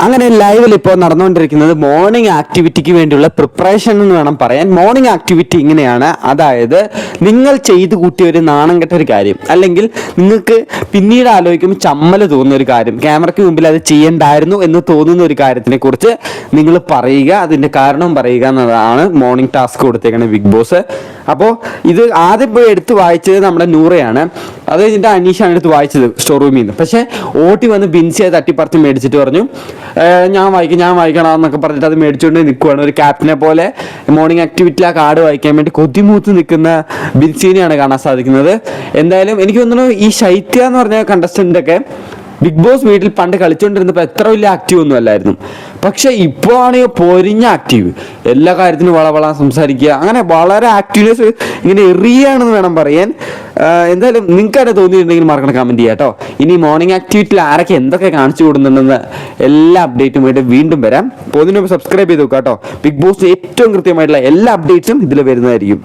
അങ്ങനെ ലൈവിൽ ഇപ്പോൾ നടന്നുകൊണ്ടിരിക്കുന്നത് മോർണിംഗ് ആക്ടിവിറ്റിക്ക് വേണ്ടിയുള്ള പ്രിപ്പറേഷൻ എന്ന് വേണം പറയാൻ. മോർണിംഗ് ആക്ടിവിറ്റി ഇങ്ങനെയാണ്. അതായത് നിങ്ങൾ ചെയ്തു കൂട്ടിയ ഒരു നാണം കെട്ട ഒരു കാര്യം. അല്ലെങ്കിൽ നിങ്ങൾക്ക് പിന്നീട് ആലോചിക്കുമ്പോൾ ചമ്മൽ തോന്നുന്ന ഒരു കാര്യം. ക്യാമറയ്ക്ക് മുമ്പിൽ അത് ചെയ്യണ്ടായിരുന്നു എന്ന് തോന്നുന്ന ഒരു കാര്യത്തിനെ കുറിച്ച് നിങ്ങൾ പറയുക. അതിന്റെ കാരണം പറയുക എന്നതാണ് മോർണിംഗ് ടാസ്ക് കൊടുത്തേക്കുന്നത് ബിഗ് ബോസ് അപ്പോൾ ഇത് ആദ്യം പോയി എടുത്ത് വായിച്ചത് നമ്മുടെ നൂറയാണ്. അത് കഴിഞ്ഞിട്ട് അനീഷാണ് എടുത്ത് വായിച്ചത് സ്റ്റോർ റൂമിൽ നിന്ന് പക്ഷേ ഓട്ടി വന്ന് ബിൻസിയെ തട്ടിപ്പറത്ത് മേടിച്ചിട്ട് പറഞ്ഞു "ഏർ, ഞാൻ വായിക്കും ഞാൻ വായിക്കണം എന്നൊക്കെ പറഞ്ഞിട്ട് അത് മേടിച്ചുകൊണ്ട് നിൽക്കുവാണ് ഒരു ക്യാപ്റ്റനെ പോലെ മോർണിംഗ് ആക്ടിവിറ്റി ആ കാർഡ് വായിക്കാൻ വേണ്ടി കൊതിമൂത്ത് നിൽക്കുന്ന ബിൽസീനെയാണ് കാണാൻ സാധിക്കുന്നത്. എന്തായാലും എനിക്ക് തോന്നുന്നു ഈ ശൈത്യ എന്ന് പറഞ്ഞ കണ്ടസ്റ്റന്റ് ഒക്കെ ബിഗ് ബോസ് വീട്ടിൽ പണ്ട് കളിച്ചുകൊണ്ടിരുന്നപ്പോൾ എത്ര വലിയ ആക്റ്റീവ് ഒന്നും അല്ലായിരുന്നു. പക്ഷെ ഇപ്പോൾ ആണെങ്കിൽ പൊരിഞ്ഞ ആക്റ്റീവ് എല്ലാ കാര്യത്തിനും വളവളാൻ സംസാരിക്കുക. അങ്ങനെ വളരെ ആക്റ്റീവ്നെസ് ഇങ്ങനെ എറിയാണെന്ന് വേണം പറയാൻ. എന്തായാലും നിങ്ങൾക്ക് തന്നെ തോന്നിയിട്ടുണ്ടെങ്കിൽ മറക്കണം കമന്റ് ചെയ്യാം കേട്ടോ ഇനി മോർണിംഗ് ആക്ടിവിറ്റിയിൽ ആരൊക്കെ എന്തൊക്കെ കാണിച്ചു കൊടുക്കുന്നുണ്ടെന്ന് എല്ലാ അപ്ഡേറ്റുമായിട്ട് വീണ്ടും വരാം. പോകുന്നതിന് മുമ്പ് സബ്സ്ക്രൈബ് ചെയ്ത് നോക്കാം കേട്ടോ ബിഗ് ബോസ് ഏറ്റവും കൃത്യമായിട്ടുള്ള എല്ലാ അപ്ഡേറ്റ്സും ഇതിൽ വരുന്നതായിരിക്കും.